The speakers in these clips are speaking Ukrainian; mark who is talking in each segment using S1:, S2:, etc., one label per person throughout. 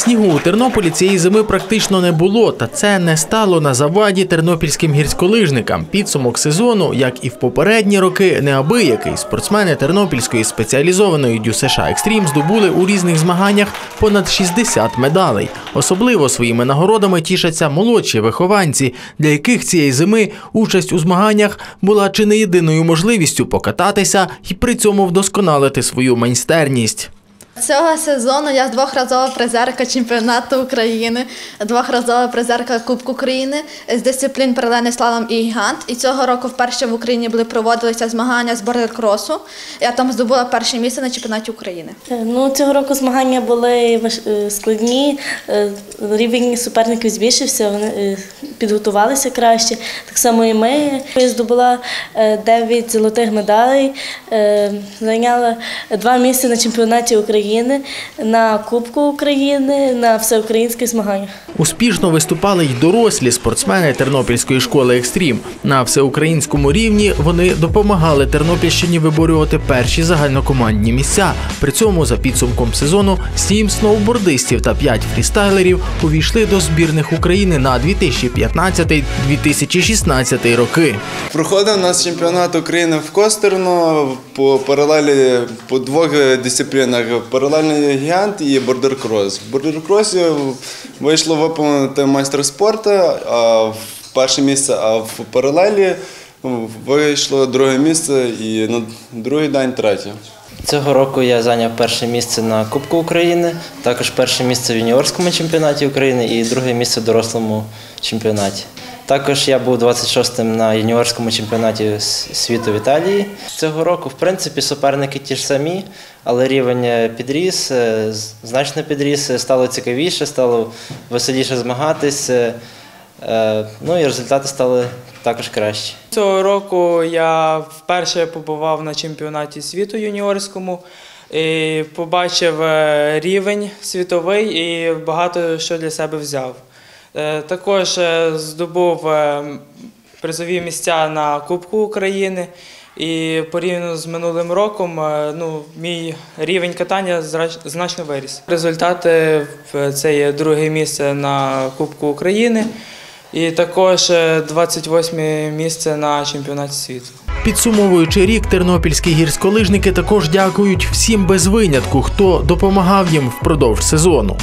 S1: Снігу у Тернополі цієї зими практично не було, та це не стало на заваді тернопільським гірськолижникам. Підсумок сезону, як і в попередні роки, неабиякий. Спортсмени тернопільської спеціалізованої ДЮСШ Екстрім здобули у різних змаганнях понад 60 медалей. Особливо своїми нагородами тішаться молодші вихованці, для яких цієї зими участь у змаганнях була чи не єдиною можливістю покататися і при цьому вдосконалити свою майстерність.
S2: Цього сезону я двохразова призерка чемпіонату України, двохразова призерка Кубку України з дисциплін паралельний слалом і гігант. І цього року вперше в Україні були проводилися змагання з бордер-кросу. Я там здобула перше місце на чемпіонаті України.
S3: Е, Ну, цього року змагання були е, складні, е, рівень суперників збільшився, вони підготувалися краще. Так само і ми. Я здобула 9 золотих медалей, е, зайняла два місця на чемпіонаті України, на Кубку України, на всеукраїнських змаганнях.
S1: Успішно виступали й дорослі спортсмени Тернопільської школи Екстрім. На всеукраїнському рівні вони допомагали Тернопільщині виборювати перші загальнокомандні місця. При цьому за підсумком сезону сім сноубордистів та п'ять фрістайлерів увійшли до збірних України на 2015-2016 роки.
S4: Проходив у нас чемпіонат України в Костерно по паралелі по двох дисциплінах: паралельний гігант і бордеркрос. В бордеркросі вийшло виповнити майстер спорту, а в перше місце, а в паралелі вийшло друге місце і на другий день третє.
S5: Цього року я зайняв перше місце на Кубку України, також перше місце в юніорському чемпіонаті України і друге місце в дорослому чемпіонаті. Також я був 26-м на юніорському чемпіонаті світу в Італії. Цього року, в принципі, суперники ті ж самі, але рівень е, підріс, е, значно підріс, е, стало цікавіше, стало веселіше змагатись. Е, Ну і результати стали також кращі.
S6: Цього року я вперше побував на чемпіонаті світу юніорському і побачив е, рівень світовий і багато що для себе взяв. Е, Також здобув призові місця на Кубку України. І порівняно з минулим роком, ну, мій рівень катання значно виріс. Результати це є друге місце на Кубку України і також е, 28 місце на чемпіонаті світу.
S1: Підсумовуючи рік, тернопільські гірськолижники також дякують всім без винятку, хто допомагав їм впродовж сезону.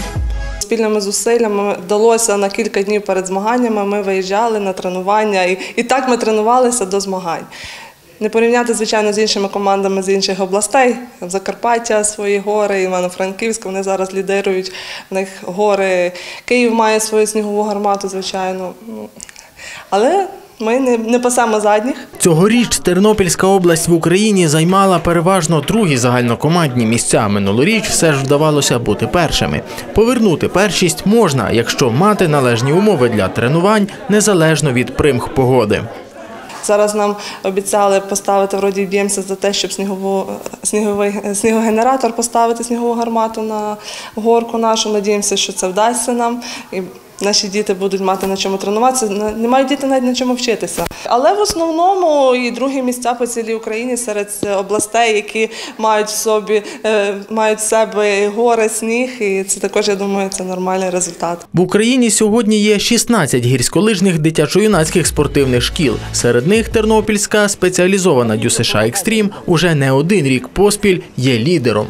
S7: Спільними зусиллями вдалося на кілька днів перед змаганнями. Ми виїжджали на тренування, і, і так ми тренувалися до змагань. Не порівняти, звичайно, з іншими командами з інших областей. В Закарпаття свої гори, Івано-Франківськ, вони зараз лідирують. В них гори. Київ має свою снігову гармату, звичайно. Ну, Але ми не, не пасемо задніх.
S1: Цьогоріч Тернопільська область в Україні займала переважно другі загальнокомандні місця. Минулоріч все ж вдавалося бути першими. Повернути першість можна, якщо мати належні умови для тренувань незалежно від примх погоди.
S7: Зараз нам обіцяли поставити, вроді б'ємося за те, щоб снігову, сніговий, снігогенератор поставити снігову гармату на горку нашу. Надіємося, що це вдасться нам. І наші діти будуть мати на чому тренуватися. Не мають діти навіть на чому вчитися. Але в основному і другі місця по цілій Україні серед областей, які мають в собі, е, мають в себе гори, сніг. І це також, я думаю, це нормальний результат.
S1: В Україні сьогодні є 16 гірськолижних дитячо-юнацьких спортивних шкіл. Серед них Тернопільська спеціалізована ДЮСШ Екстрім уже не один рік поспіль є лідером.